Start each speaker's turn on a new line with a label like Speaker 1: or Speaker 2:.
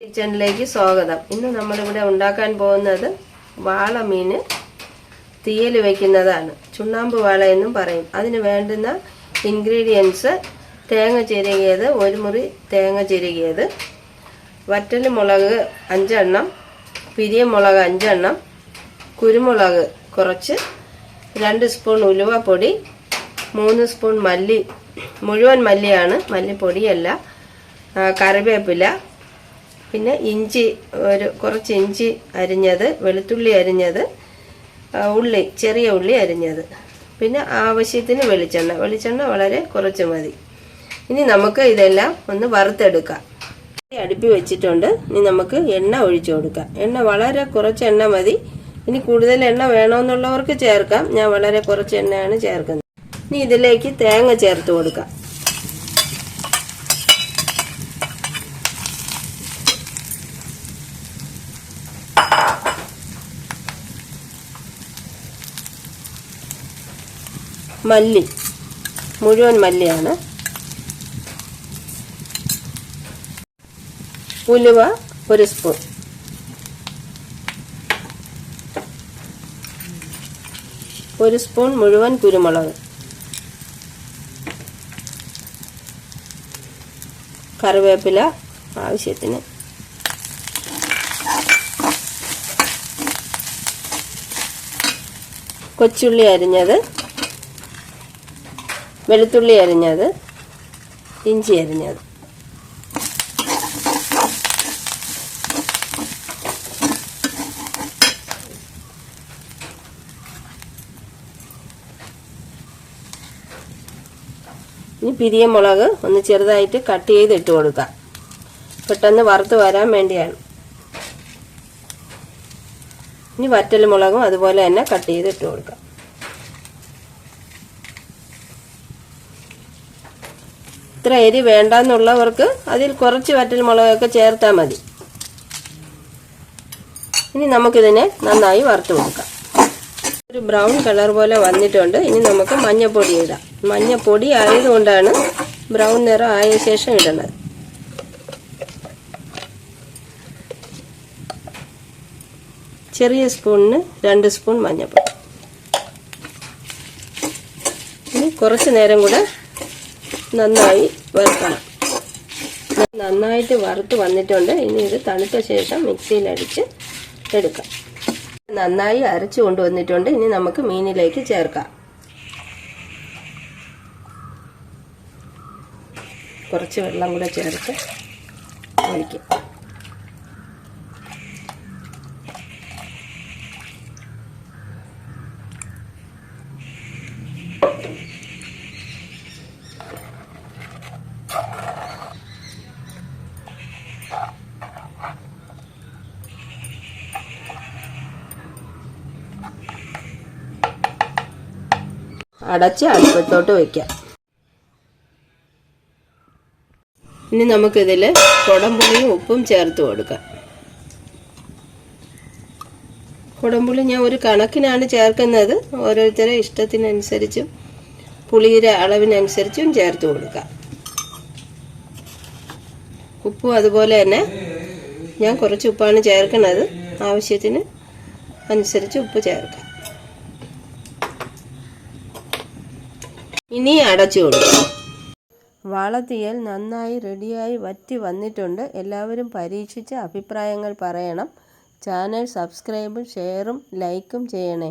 Speaker 1: കിച്ചണിലേക്ക് സ്വാഗതം. ഇന്ന് നമ്മളിവിടെ ഉണ്ടാക്കാൻ പോകുന്നത് വാളമീൻ തീയൽ വയ്ക്കുന്നതാണ് ചുണ്ണാമ്പ് വാള എന്നും പറയും. അതിന് വേണ്ടുന്ന ഇൻഗ്രീഡിയൻസ് തേങ്ങ ചിരകിയത് ഒരു മുറി തേങ്ങ ചിരകിയത് വറ്റൽ മുളക് അഞ്ചെണ്ണം പിരിയമുളക് അഞ്ചെണ്ണം കുരുമുളക് കുറച്ച് രണ്ട് സ്പൂൺ ഉലുവപ്പൊടി മൂന്ന് സ്പൂൺ മല്ലി മുഴുവൻ മല്ലിയാണ്. മല്ലിപ്പൊടിയല്ല കറിവേപ്പില പിന്നെ ഇഞ്ചി ഒരു കുറച്ച് ഇഞ്ചി അരിഞ്ഞത് വെളുത്തുള്ളി അരിഞ്ഞത് ഉള്ളി ചെറിയ ഉള്ളി അരിഞ്ഞത്. പിന്നെ ആവശ്യത്തിന് വെളിച്ചെണ്ണ. വെളിച്ചെണ്ണ വളരെ കുറച്ച് മതി. ഇനി നമുക്ക് ഇതെല്ലാം ഒന്ന് വറുത്തെടുക്കാം. അടുപ്പി വെച്ചിട്ടുണ്ട്. ഇനി നമുക്ക് എണ്ണ ഒഴിച്ചു കൊടുക്കാം. എണ്ണ വളരെ കുറച്ച് എണ്ണ മതി. ഇനി കൂടുതൽ എണ്ണ വേണമെന്നുള്ളവർക്ക് ചേർക്കാം. ഞാൻ വളരെ കുറച്ച് എണ്ണയാണ് ചേർക്കുന്നത്. ഇനി ഇതിലേക്ക് തേങ്ങ ചേർത്ത് കൊടുക്കാം. മല്ലി. മുഴുവൻ മല്ലിയാണ്. ഉലുവ ഒരു സ്പൂൺ ഒരു സ്പൂൺ മുഴുവൻ കുരുമുളക്. കറിവേപ്പില ആവശ്യത്തിന്. കൊച്ചുള്ളി അരിഞ്ഞത് വെളുത്തുള്ളി അരിഞ്ഞത് ഇഞ്ചി അരിഞ്ഞത്. ഇനി പിരിയ മുളക് ഒന്ന് ചെറുതായിട്ട് കട്ട് ചെയ്ത് ഇട്ട് കൊടുക്കാം. പെട്ടെന്ന് വറുത്ത് വരാൻ വേണ്ടിയാണ്. ഇനി വറ്റൽ മുളകും അതുപോലെ തന്നെ കട്ട് ചെയ്ത് ഇട്ട് കൊടുക്കാം. ഇത്ര എരി വേണ്ടെന്നുള്ളവർക്ക് അതിൽ കുറച്ച് വറ്റൽ മുളകൊക്കെ ചേർത്താൽ മതി. ഇനി നമുക്കിതിനെ നന്നായി വറുത്ത് കൊടുക്കാം. ഒരു ബ്രൗൺ കളർ പോലെ വന്നിട്ടുണ്ട്. ഇനി നമുക്ക് മഞ്ഞപ്പൊടി ഇടാം. മഞ്ഞപ്പൊടി ആയതുകൊണ്ടാണ് ബ്രൗൺ നിറം ആയ ശേഷം ഇടുന്നത്. ചെറിയ സ്പൂണിന് രണ്ട് സ്പൂൺ മഞ്ഞപ്പൊടി. ഇനി കുറച്ച് നേരം കൂടെ നന്നായി വറുക്കണം. നന്നായിട്ട് വറുത്ത് വന്നിട്ടുണ്ട്. ഇനി ഇത് തണുത്ത ശേഷം മിക്സിയിലടിച്ച് എടുക്കാം. നന്നായി അരച്ചു കൊണ്ടുവന്നിട്ടുണ്ട് ഇനി നമുക്ക് മീനിലേക്ക് ചേർക്കാം. കുറച്ച് വെള്ളം കൂടെ ചേർത്ത് ഒഴിക്കും. അടച്ച് അടുപ്പത്തോട്ട് വയ്ക്കാം ഇനി നമുക്കിതിൽ കുടംപുളിയും ഉപ്പും ചേർത്ത് കൊടുക്കാം. കുടംപുളി ഞാൻ ഒരു കണക്കിനാണ് ചേർക്കുന്നത്. ഓരോരുത്തരെ ഇഷ്ടത്തിനനുസരിച്ചും പുളിയുടെ അളവിനനുസരിച്ചും ചേർത്ത് കൊടുക്കാം. ഉപ്പും അതുപോലെ തന്നെ ഞാൻ കുറച്ച് ഉപ്പാണ് ചേർക്കുന്നത്. ആവശ്യത്തിന് അനുസരിച്ച് ഉപ്പ് ചേർക്കാം. ഇനി അടച്ചു കൊടുക്കാം. വളത്തിയൽ നന്നായി റെഡിയായി വറ്റി വന്നിട്ടുണ്ട്. എല്ലാവരും പരീക്ഷിച്ച് അഭിപ്രായങ്ങൾ പറയണം. ചാനൽ സബ്സ്ക്രൈബും ഷെയറും ലൈക്കും ചെയ്യണേ.